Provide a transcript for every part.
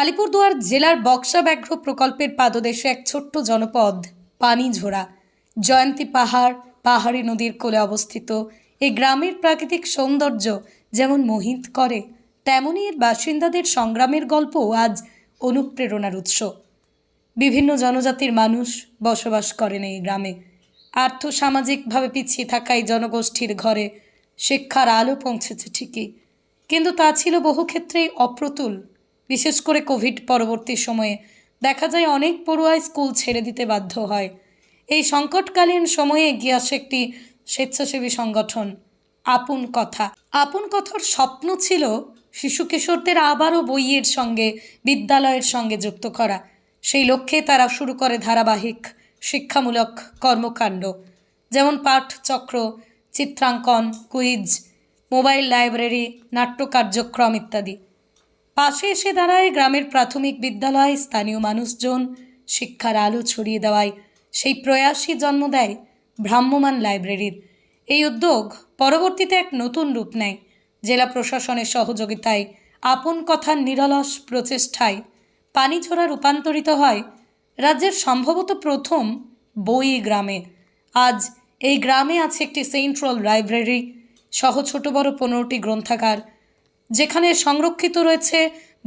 আলিপুরদুয়ার জেলার বক্সা ব্যাঘ্র প্রকল্পের পাদদেশে এক ছোট্ট জনপদ, পানিঝোড়া। জয়ন্তী পাহাড়, পাহাড়ি নদীর কোলে অবস্থিত। এই গ্রামের প্রাকৃতিক সৌন্দর্য যেমন মোহিত করে তেমনই এর বাসিন্দাদের সংগ্রামের গল্প আজ অনুপ্রেরণার উৎস। বিভিন্ন জনজাতির মানুষ বসবাস করেন এই গ্রামে। আর্থ সামাজিকভাবে পিছিয়ে থাকা এই জনগোষ্ঠীর ঘরে শিক্ষার আলো পৌঁছেছে ঠিকই। কিন্তু তা ছিল বহু ক্ষেত্রেই অপ্রতুল। বিশেষ করে কোভিড পরবর্তী সময়ে দেখা যায় অনেক পড়ুয়াই স্কুল ছেড়ে দিতে বাধ্য হয়। এই সংকটকালীন সময়ে এগিয়ে আসে একটি স্বেচ্ছাসেবী সংগঠন, আপন কথা। আপন কথার স্বপ্ন ছিল শিশু কিশোরদের আবারও বইয়ের সঙ্গে, বিদ্যালয়ের সঙ্গে যুক্ত করা। সেই লক্ষ্যে তারা শুরু করে ধারাবাহিক, শিক্ষামূলক কর্মকাণ্ড, যেমন পাঠ চক্র চিত্রাঙ্কন, কুইজ, মোবাইল লাইব্রেরি, নাট্য কার্যক্রম ইত্যাদি। পাশে এসে দাঁড়ায় গ্রামের প্রাথমিক বিদ্যালয়, স্থানীয় মানুষজন। শিক্ষার আলো ছড়িয়ে দেওয়ায় সেই প্রয়াসই জন্ম দেয় ভ্রাম্যমাণ লাইব্রেরির। এই উদ্যোগ পরবর্তীতে এক নতুন রূপ নেয়। জেলা প্রশাসনের সহযোগিতায় আপন কথার নিরলস প্রচেষ্টায় পানিছোড়া রূপান্তরিত হয় রাজ্যের সম্ভবত প্রথম বই গ্রামে। আজ এই গ্রামে আছে একটি সেন্ট্রাল লাইব্রেরি। সহ ছোট বড় পনেরোটি গ্রন্থাগার যেখানে সংরক্ষিত রয়েছে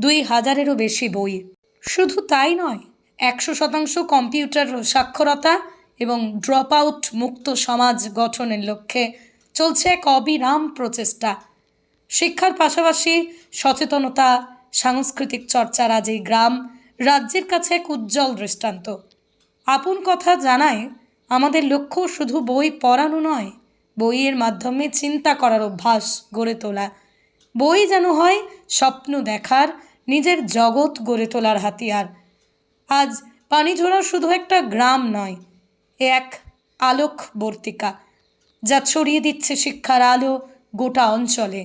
দুই হাজারেরও বেশি বই। শুধু তাই নয়, একশো শতাংশ কম্পিউটার সাক্ষরতা এবং ড্রপ আউট মুক্ত সমাজ গঠনের লক্ষ্যে চলছে এক অবিরাম প্রচেষ্টা। শিক্ষার পাশাপাশি সচেতনতা, সাংস্কৃতিক চর্চার আজ এই গ্রাম রাজ্যের কাছে এক উজ্জ্বল দৃষ্টান্ত। আপন কথা জানায়, আমাদের লক্ষ্য শুধু বই পড়ানো নয়, বইয়ের মাধ্যমে চিন্তা করার অভ্যাস গড়ে তোলা। বই যেন হয় স্বপ্ন দেখার, নিজের জগৎ গড়ে তোলার হাতিয়ার। আজ পানিঝোড়া শুধু একটা গ্রাম নয়, এ এক আলোক বর্তিকা যা ছড়িয়ে দিচ্ছে শিক্ষার আলো গোটা অঞ্চলে।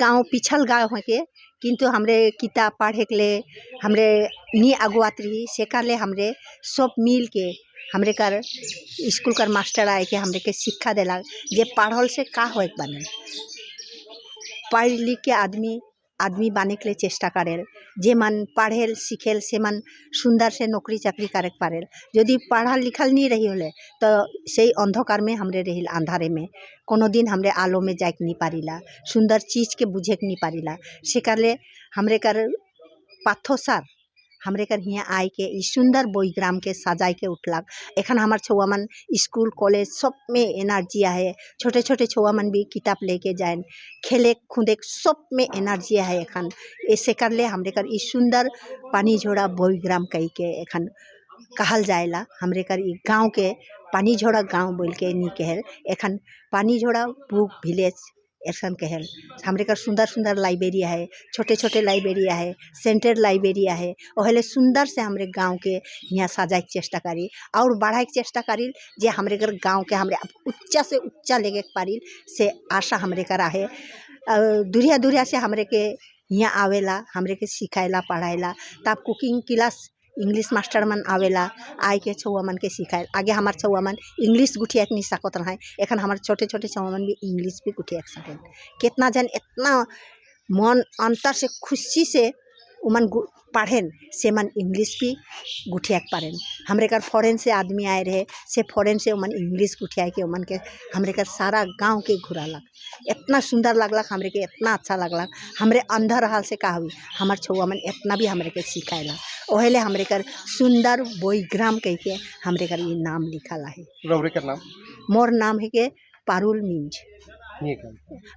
गाँव पिछल गाँव है के किंतु हमरे किताब पढ़े के लिए हमरे नी अगुआत रही सेकर ले हमरे सब मिल के हमरे कर स्कूल कर मास्टर आए के हमरे के शिक्षा दिला, जे पढ़ल से का हो बने। पढ़ लिख के आदमी आदमी बने के लिए चेष्टा करेल जे मन पढ़ेल सिखेल से मन सुंदर से नौकरी चाकरी करे के पारेल यदि पढ़ल लिखल नहीं रही होले तो सही अंधकार में हमरे रहिल अंधारे में कोनो दिन हमरे आलो में जाए के नहीं पारिला सुंदर चीज के बूझे के नहीं पारिला से करले हमरे कर पाथो सर हमरे कर हियाँ आए के ई सुंदर बोईग्राम के सजाए के उठलक एखन हमार छुआ मन स्कूल कॉलेज सब में एनर्जी है छोटे छोटे छुआ मन भी किताब लेके जाए खेले खुदे सब में एनर्जी है एखन ऐसे कर ले हमरे कर ई सुंदर पानी झोड़ा बोईग्राम कही के एखन कहल जाएला हमरे कर ई गांव के पानी झोड़ा गांव बोल के नी कहल एखन पानी झोड़ा बुक विलेज ऐसन कहल हमरे कर सुंदर सुंदर लाइब्रेरी है छोटे छोटे लाइब्रेरी है सेंटर लाइब्रेरी है ओहले सुंदर से हमरे गाँव के यहाँ सजाए के चेष्टा करी, और बढ़ाए के चेष्टा करी जे हमरे कर गाँव के हमरे उच्चा से उच्चा लेके पारी से आशा हमरे कर आहे। दूरिया दूरिया से हमरे के यहाँ आवेला, हमरे के सिखाएला, पढ़ाएला, तब कुकिंग क्लास इंग्लिश मास्टर मन आवेला आए के छुआ मन के सिखाए आगे हमार छुआ मन इंग्लिश गुठिया के नहीं सकत रहा एखन हमार छोटे छोटे छुआ मन भी इंग्लिश भी गुठिया के सकें कितना जन इतना मन अंतर से खुशी से उमन गु- पढ़ेन से मन इंग्लिश भी गुठिया के पढ़ेन। हमरे कर फॉरेन से आदमी आए रहे से फॉरेन से उमन इंग्लिश गुठिया के उमन के हमरे कर सारा गाँव के घुरालक। इतना सुंदर लगलक हमरे के इतना अच्छा लगलक। हमरे अंदर हाल से का हुई? हमार छुआ मन इतना भी हमरे के सिखाएला ओहेले हमरे कर सुंदर बोईग्राम कह के हमरे कर ये नाम लिखल है रौरे नाम? मोर नाम है के पारुल मिंज।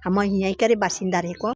हम यहीं करे बासिंदा रहे को।